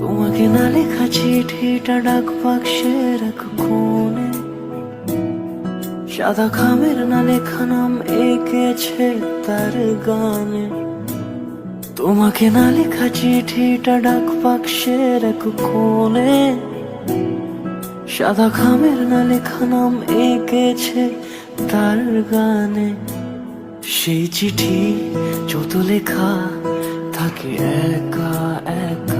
তোমাকে না লেখা চিঠিটা ডাক বাক্সের এক কোণে সাদা খামের না লেখা নাম এঁকেছে তার গানে। তোমাকে না লেখা চিঠিটা ডাক বাক্সের এক কোণে সাদা খামের না লেখা নাম এঁকেছে তার গানে। সেই চিঠি যত লেখা, থাকে একা একা।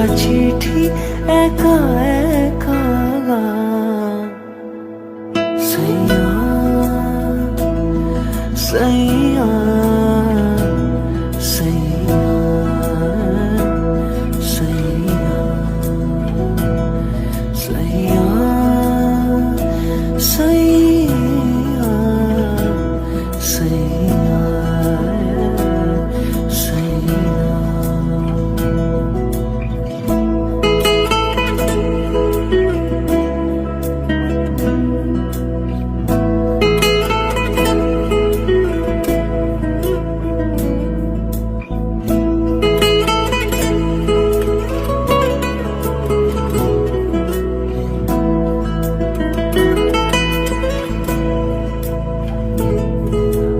লেখা চিঠি একা একা গান। সৈয়া সৈয়া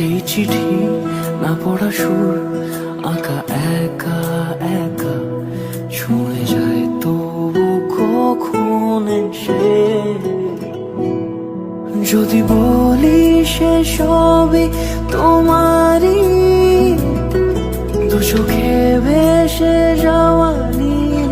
সেই চিঠি না পড়া সুর, আঁকা একা একা ছুঁয়ে যায় তবু কখন সে যদি বলি সে সবই তোমারই